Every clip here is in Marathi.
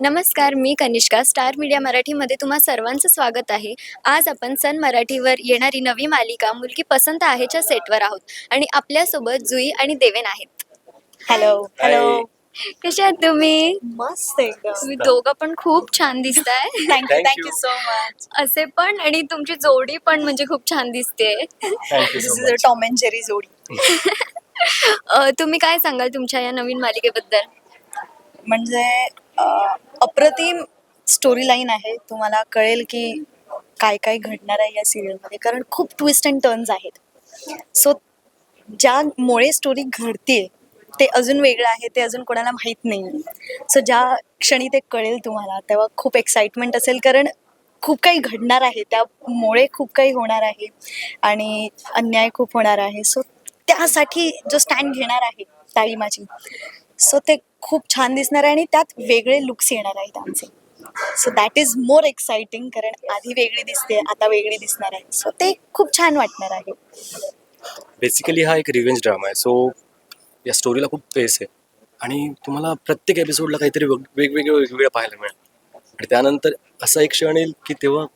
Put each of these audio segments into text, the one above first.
नमस्कार मी कनिष्का स्टार मीडिया मराठीमध्ये तुम्हा सर्वांचं स्वागत आहे. आज आपण सन मराठीवर येणारी नवी मालिका मुलगी पसंत आहेच्या सेटवर आहोत आणि आपल्यासोबत जुई आणि देवेन आहेत. हॅलो हॅलो कशा आहात तुम्ही? मस्त एकदम. तुम्ही दोघं पण खूप छान दिसताय. Thank you Thank thank you you. So much असे पण आणि तुमची जोडी पण म्हणजे खूप छान दिसते. Thank you this so is a much Tom and Jerry जोडी. अ, तुम्ही काय सांगाल तुमच्या या नवीन मालिकेबद्दल? म्हणजे अप्रतिम स्टोरी लाईन आहे. तुम्हाला कळेल की काय काय घडणार आहे या सिरियलमध्ये कारण खूप ट्विस्ट अँड टर्न्स आहेत. सो ज्यामुळे स्टोरी घडते ते अजून वेगळं आहे ते अजून कोणाला माहीत नाही सो ज्या क्षणी ते कळेल तुम्हाला तेव्हा खूप एक्साइटमेंट असेल. कारण खूप काही घडणार आहे. त्यामुळे खूप काही होणार आहे. आणि अन्याय खूप होणार आहे. सो त्यासाठी जो स्टँड घेणार आहे ताई माझी सो ते खूप छान दिसणार आहे आणि त्यात वेगळे लुक्स येणार आहेत आमचे. So that is more exciting कारण आधी वेगळी दिसते आता वेगळी दिसणार आहे. सो ते खूप छान वाटणार आहे. बेसिकली हा एक रिव्हेंज ड्रामा आहे. सो या स्टोरीला खूप पेस आहे. आणि तुम्हाला प्रत्येक एपिसोडला काहीतरी वेग- वेगवेगळं वेगवेगळं पाहायला मिळेल. आणि त्यानंतर असा एक क्षण येईल की तेव्हा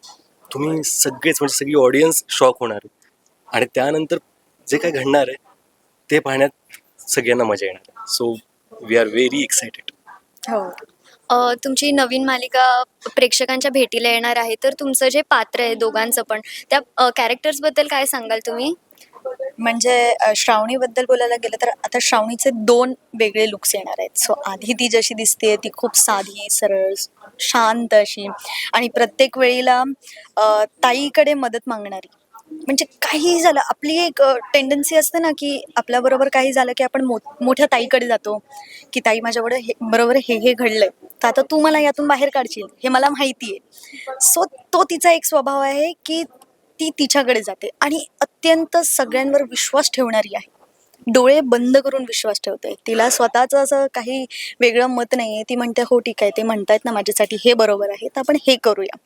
तुम्ही सगळेच म्हणजे सगळी ऑडियन्स शॉक होणार आहे. आणि त्यानंतर जे काय घडणार आहे ते पाहण्यात सगळ्यांना मजा येणार आहे. So we are very excited हो. अ, तुमची नवीन मालिका प्रेक्षकांच्या भेटीला येणार आहे तर तुमचं जे पात्र आहे दोघांचं पण त्या कॅरेक्टर्सबद्दल काय सांगाल तुम्ही? म्हणजे अ, श्रावणीबद्दल बोलायला गेलं तर आता श्रावणीचे दोन वेगळे लुक्स येणार आहेत. सो आधी ती जशी दिसते ती खूप साधी सरळ शांत अशी. आणि प्रत्येक वेळेला अ, ताईकडे मदत मागणारी. म्हणजे काही झालं आपली एक टेंडन्सी असते ना की आपल्याबरोबर काही झालं की आपण मो मोठ्या ताईकडे जातो की ताई माझ्याकडे हे बरोबर हे हे घडलंय. तर आता तू मला यातून बाहेर काढशील हे मला माहिती आहे सो तो तिचा एक स्वभाव आहे की ती तिच्याकडे जाते आणि अत्यंत सगळ्यांवर विश्वास ठेवणारी आहे. डोळे बंद करून विश्वास ठेवते तिला स्वतःचं असं काही वेगळं मत नाही आहे ती म्हणते हो ठीक आहे. ते म्हणतायत ना माझ्यासाठी हे बरोबर आहे तर आपण हे करूया.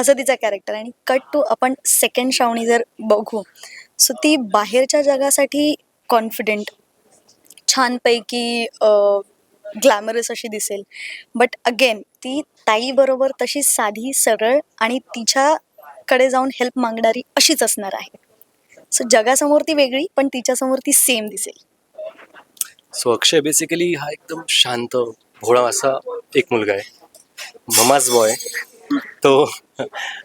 असं तिचा कॅरेक्टर आणि कट टू आपण सेकंड श्रावणी जर बघू सो ती बाहेरच्या जगासाठी कॉन्फिडेंट छानपैकी ग्लॅमरस अशी दिसेल. बट अगेन ती ताईबरोबर तशी साधी सरळ आणि तिच्याकडे जाऊन हेल्प मागणारी अशीच असणार आहे. सो जगासमोर ती वेगळी पण तिच्यासमोर ती सेम दिसेल. सो अक्षय बेसिकली हा एकदम शांत भोळा असा एक मुलगा आहे. ममाच बॉय तो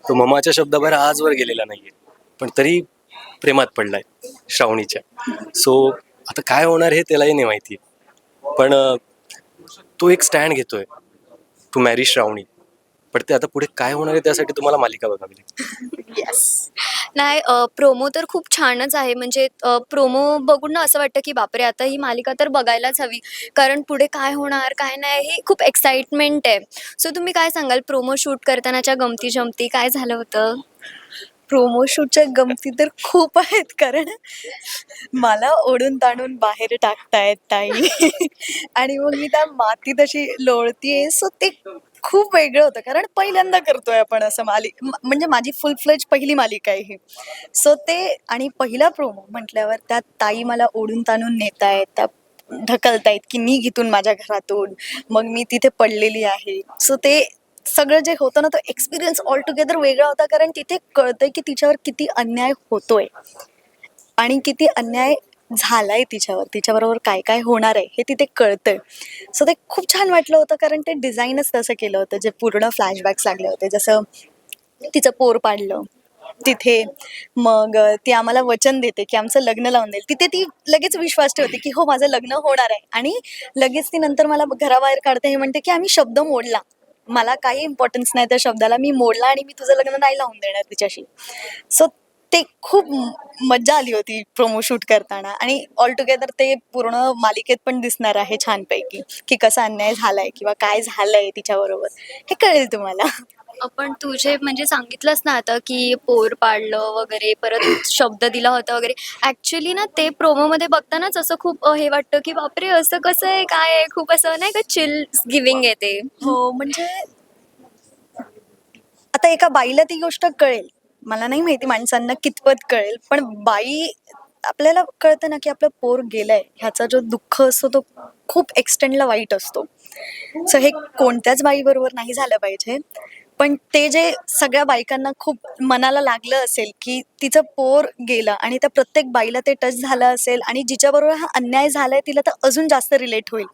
तो ममाच्या शब्दाबाहेर आजवर गेलेला नाहीये पण तरी प्रेमात पडलाय श्रावणीच्या. सो आता काय होणार हे त्यालाही नाही माहिती. पण तो एक स्टँड घेतोय. To marry Shravani. पण ते आता पुढे काय होणार आहे त्यासाठी तुम्हाला मालिका बघावी लागेल. नाही प्रोमो तर खूप छानच आहे. म्हणजे प्रोमो बघून ना असं वाटतं की बापरे आता ही मालिका तर बघायलाच हवी. कारण पुढे काय होणार काय नाही हे खूप एक्साइटमेंट आहे. सो तुम्ही काय सांगाल? प्रोमो शूट करतानाच्या गमती जमती काय झालं होतं? प्रोमो शूटच्या गमती तर खूप आहेत. कारण मला ओढून ताणून बाहेर टाकतायत ताई. आणि मग मी त्या मातीत अशी लोळतीये. सो ते खूप वेगळं होतं. कारण पहिल्यांदा करतोय आपण असं मालिक म्हणजे माझी फुल फ्लेज पहिली मालिका आहे ही. सो ते आणि पहिला प्रोमो म्हटल्यावर त्या ताई मला ओढून ताणून नेत आहेत त्या ढकलतायत की मी इथून माझ्या घरातून मग मी तिथे पडलेली आहे. सो ते सगळं जे होतं ना तो एक्सपिरियन्स ऑल टुगेदर वेगळा होता. कारण तिथे कळतंय की तिच्यावर किती अन्याय होतोय. आणि किती अन्याय झालाय तिच्यावर तिच्याबरोबर काय काय होणार आहे हे तिथे कळतंय. सो ते खूप छान वाटलं होतं कारण ते डिझाईनच तसं केलं होतं जे पूर्ण फ्लॅशबॅक्स लागले होते. जसं तिचं पोर पाडलं तिथे मग ती आम्हाला वचन देते की आमचं लग्न लावून देईल. तिथे ती लगेच विश्वास ठेवते की हो माझं लग्न होणार आहे. आणि लगेच ती नंतर मला घराबाहेर काढते हे म्हणते की आम्ही शब्द मोडला. मला काही इम्पॉर्टन्स नाही त्या शब्दाला मी मोडला आणि मी तुझं लग्न नाही लावून देणार तिच्याशी. सो ते खूप म- मज्जा आली होती प्रोमो शूट करताना. आणि ऑल टुगेदर ते पूर्ण मालिकेत पण दिसणार आहे छानपैकी की कसा अन्याय झालाय किंवा काय झालंय तिच्याबरोबर. हे कळेल तुम्हाला. आपण तुझे म्हणजे सांगितलंच ना आता की पोर पाडलं वगैरे परत शब्द दिला होता वगैरे. ऍक्च्युली ना ते प्रोमोमध्ये बघतानाच असं खूप हे वाटतं की बापरे असं कसं आहे काय आहे? खूप असं नाही का चिल गिविंग येते हो म्हणजे आता एका बाईला ती गोष्ट कळेल. मला नाही माहिती माणसांना कितपत कळेल पण बाई आपल्याला कळतं ना की आपलं पोर गेलंय. ह्याचा जो दुःख असतो तो खूप एक्सटेंडला वाईट असतो. सो हे कोणत्याच बाईबरोबर नाही झालं पाहिजे. पण ते जे सगळ्या बायकांना खूप मनाला लागलं असेल की तिचं पोर गेलं आणि त्या प्रत्येक बाईला ते टच झालं असेल आणि जिच्याबरोबर हा अन्याय झालाय तिला तर अजून जास्त रिलेट होईल.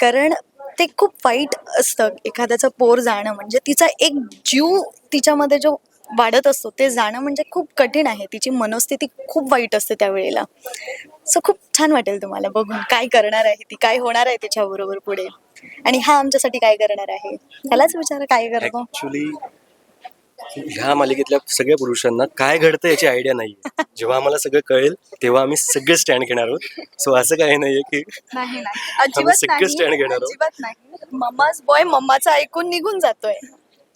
कारण ते खूप वाईट असतं एखाद्याचं पोर जाणं. म्हणजे तिचा एक जीव तिच्यामध्ये जो वाढत असतो. ते जाणं म्हणजे खूप कठीण आहे. तिची मनस्थिती खूप वाईट असते त्यावेळेला. सो खूप छान वाटेल तुम्हाला बघून. काय करणार आहे ती? काय होणार आहे तिच्याबरोबर पुढे? आणि हा आमच्यासाठी काय करणार आहे? त्यालाच विचार काय करतो ऍक्च्युली ह्या मालिकेतल्या सगळ्या पुरुषांना काय घडतं याची आयडिया नाहीये. जेव्हा आम्हाला सगळं कळेल तेव्हा आम्ही सगळे स्टँड घेणार आहोत. सो असं काही नाहीये की नाही नाही. अजिबात सगळे नाही. घेणार आहोत. अजिबात नाही. मम्माच बॉय मम्माचं ऐकून निघून जातोय.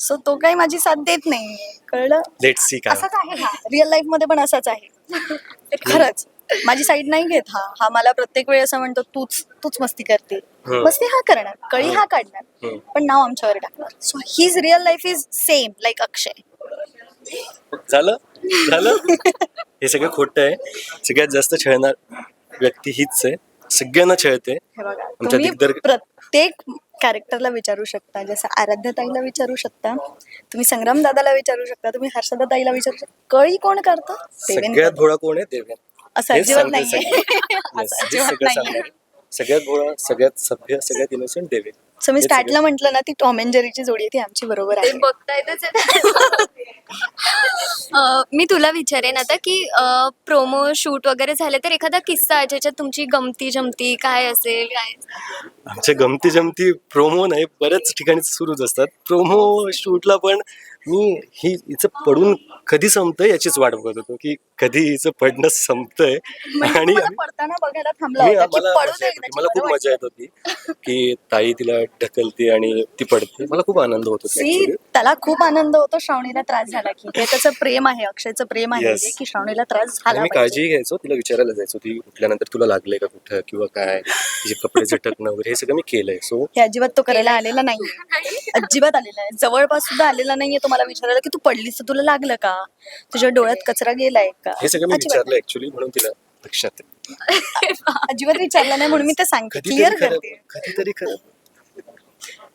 सो तो काही माझी साथ देत नाही कळलं? लेट सी काय. असाच आहे हा. रिअल लाईफमध्ये पण असाच आहे. खरंच. माझी साईड नाही घेत हा. हा मला प्रत्येक वेळी असं म्हणतो तूच तूच मस्ती करते. मस्ती हा करणार. कळी हा काढणार. पण नाव आमच्यावर टाकणार. So his real life is same like Akshay झालं? झालं? हे सगळं खोटं आहे. सगळ्यात जास्त छळणार व्यक्ती हीच आहे. सगळ्यांना छळते. हे बघा. आमच्या तुम्ही प्रत्येक कॅरेक्टरला विचारू शकता. जसं आराध्य ताईला विचारू शकता. तुम्ही संग्राम दादाला विचारू शकता. तुम्ही हर्षदा ताईला विचारू शकता. कळी कोण करतं? सगळ्यात भोळा कोण आहे? देवेन असं हेच अजिबात सांगते नाहीये. सगळं. Yes, असं हेच अजिबात सगळं नाहीये. सांगणार आहे. सगळ्यात भोळा सगळ्यात सभ्य सगळ्यात इनोसेंट देवेन सो मी स्टार्टला. म्हटलं ना ती टॉम अँड जेरीची जोडी आहे ती आमची बरोबर ते आहे. बघता येतच मी तुला विचारेन आता की प्रोमो शूट वगैरे झाले तर एखादा किस्सा ज्याच्यात तुमची गमती जमती काय असेल काय आमच्या गमती जमती प्रोमो नाही बऱ्याच ठिकाणी सुरूच असतात. प्रोमो शूटला पण मी ही हिचं पडून कधी संपतंय याचीच वाट बघत होतो की कधी हिचं पडणं संपतंय म्हणजे आणि मला पडताना बघायला थांबला मी होता की मला पडू मजा दे येत होती. एकदाची, मला खूप मजा येत होती की ताई तिला ढकलते आणि ती पडते मला खूप आनंद होत. त्याला खूप आनंद होतो श्रावणीला त्रास झाला की हे त्याचं प्रेम आहे अक्षयचं प्रेम आहे की श्रावणीला त्रास झाला मी. काळजीही घ्यायचो तिला विचारायला जायचो ती उठल्यानंतर तुला लागलंय का कुठं किंवा काय तिचे कपडे झटकणं वगैरे हे सगळं मी केलंय सो हे अजिबात तो करायला आलेला नाहीये अजिबात आलेला आहे जवळपास सुद्धा आलेला नाहीये तो मला विचारायला की तू पडलीस तर तुला लागलं का? तुझ्या डोळ्यात कचरा गेलाय का? हे सगळं मी अजिबात विचारलं ऍक्च्युली म्हणून तिला लक्षात आहे. नाही. अजिबात विचारलं नाही म्हणून मी ते सांगते कधीतरी क्लिअर खरं करते. कधीतरी खरं.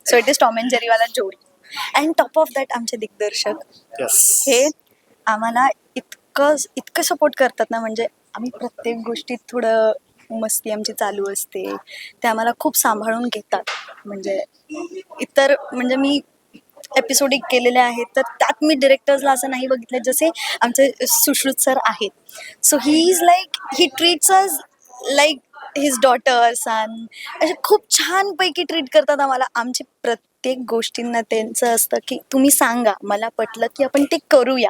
So it is Tom and जेरीवाला जोडी. अँड टॉप ऑफ दॅट आमचे दिग्दर्शक. Yes. हे आम्हाला इतकं इतकं सपोर्ट करतात ना म्हणजे आम्ही प्रत्येक गोष्टीत थोडं मस्ती आमची चालू असते. ते आम्हाला खूप सांभाळून घेतात. म्हणजे इतर म्हणजे मी एपिसोडिक केलेले आहेत तर त्यात मी डिरेक्टर्सला असं नाही बघितलं जसे आमचे सुश्रुत सर आहेत. So he is like he treats us like his daughter son असे खूप छानपैकी ट्रीट करतात आम्हाला. आमची प्रत्येक गोष्टींना त्यांचं असतं की तुम्ही सांगा मला पटलं की आपण ते करूया.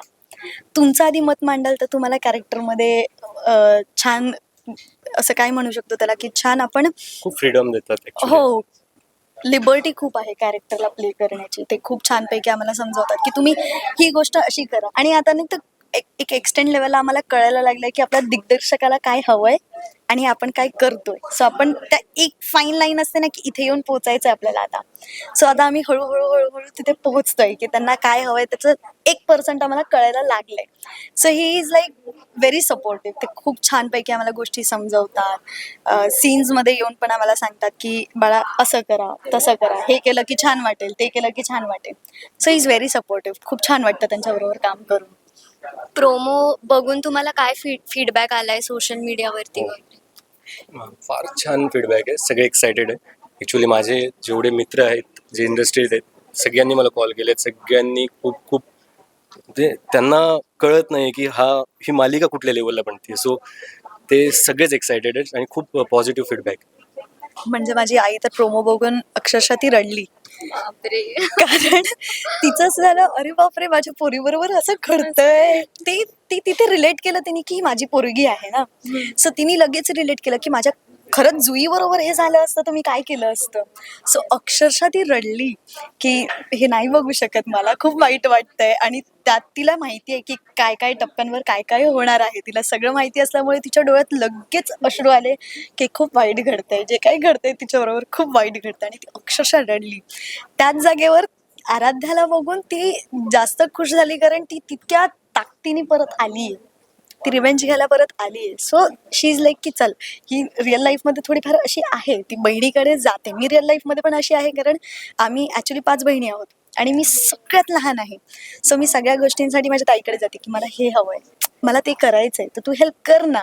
तुमचं आधी मत मांडाल तर तुम्हाला कॅरेक्टरमध्ये छान असं काय म्हणू शकतो त्याला की छान आपण खूप फ्रीडम देतात. हो. लिबर्टी खूप आहे कॅरेक्टरला प्ले करण्याची. ते खूप छानपैकी आम्हाला समजवतात की तुम्ही ही गोष्ट अशी करा. आणि आता नाही तर एक एक एक्सटेंड लेवलला आम्हाला कळायला लागलंय की आपल्या दिग्दर्शकाला काय हवंय आणि आपण काय करतोय. सो आपण त्या एक फाईन लाईन असते ना की इथे येऊन पोहोचायचं आपल्याला आता. सो आता आम्ही हळूहळू हळूहळू तिथे पोहोचतोय की त्यांना काय हवंय त्याचं एक पर्सेंट आम्हाला कळायला लागलंय. So he is like very supportive ते खूप छानपैकी आम्हाला गोष्टी समजवतात. सीन्समध्ये येऊन पण आम्हाला सांगतात की बाळा असं करा तसं करा. हे केलं की छान वाटेल ते केलं की छान वाटेल. सो इज व्हेरी सपोर्टिव्ह खूप छान वाटतं त्यांच्याबरोबर काम करून. प्रोमो बघून तुम्हाला काय फीडबॅक आलाय सोशल मीडियावरती फार छान फीडबॅक आहे. सगळे एक्सायटेड आहे. ॲक्च्युली माझे जेवढे मित्र आहेत जे इंडस्ट्रीत आहेत सगळ्यांनी मला कॉल केलेत. सगळ्यांनी खूप खूप म्हणजे त्यांना कळत नाही की हा ही मालिका कुठल्या लेवलला बनते सो ते सगळेच एक्सायटेड आहेत आणि खूप पॉझिटिव्ह फीडबॅक म्हणजे माझी आई तर प्रोमो बघून अक्षरशः ती रडली. कारण तिचं असं झालं अरे बापरे माझ्या पोरीबरोबर असं घडतंय. ते ती तिथे रिलेट केलं तिने की ही माझी पोरगी आहे ना. सो तिने लगेच रिलेट केलं की माझ्या खरंच जुई बरोबर हे झालं असतं तर मी काय केलं असतं. सो अक्षरशः ती रडली की हे नाही बघू शकत मला खूप वाईट वाटतंय. आणि त्यात तिला माहिती आहे की काय काय टप्प्यांवर काय काय होणार आहे. तिला सगळं माहिती असल्यामुळे तिच्या डोळ्यात लगेच अश्रू आले की खूप वाईट घडतंय. जे काही घडतंय तिच्याबरोबर खूप वाईट घडतंय आणि ती अक्षरशः रडली. त्याच जागेवर आराध्याला बघून ती जास्त खुश झाली कारण ती तितक्या ताकदीने परत आली ती रिवेंज घ्यायला परत आली आहे सो शी इज लाईक की चल ही रिअल लाईफमध्ये थोडीफार अशी आहे. ती बहिणीकडे जाते. मी रिअल लाईफमध्ये पण अशी आहे कारण आम्ही ॲक्च्युली पाच बहिणी आहोत. आणि मी सगळ्यात लहान आहे. सो मी सगळ्या गोष्टींसाठी माझ्या ताईकडे जाते की मला हे हवं आहे मला ते करायचं आहे तर तू हेल्प कर ना.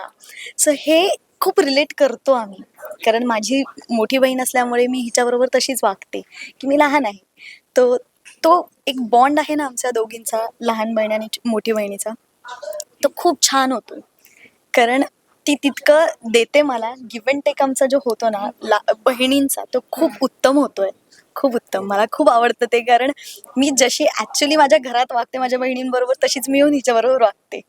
सो हे खूप रिलेट करतो आम्ही. कारण माझी मोठी बहीण असल्यामुळे मी हिच्याबरोबर तशीच वागते की मी लहान आहे. तो तो एक बॉन्ड आहे ना आमच्या दोघींचा लहान बहीण आणि मोठी बहिणीचा. तो खूप छान होतो. कारण ती तितकं देते मला. गिव्ह अँड टेक आमचा जो होतो ना ला बहिणींचा तो खूप उत्तम होतोय. खूप उत्तम. मला खूप आवडतं ते कारण मी जशी ॲक्च्युली माझ्या घरात वागते माझ्या बहिणींबरोबर तशीच मी येऊन हिच्याबरोबर वागते.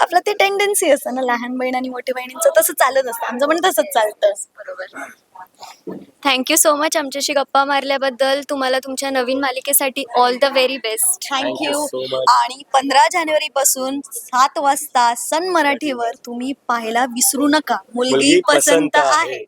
आपलं ते टेंडन्सी असतं ना लहान बहीण आणि मोठी बहिणींचं तसं चालत असतं. आमचं पण तसंच चालतं. बरोबर. थँक्यू सो मच आमच्याशी गप्पा मारल्याबद्दल. तुम्हाला तुमच्या नवीन मालिकेसाठी all the very best thank you. आणि पंधरा जानेवारी पासून सात वाजता सन मराठीवर तुम्ही पाहायला विसरू नका. मुलगी पसंत आहे.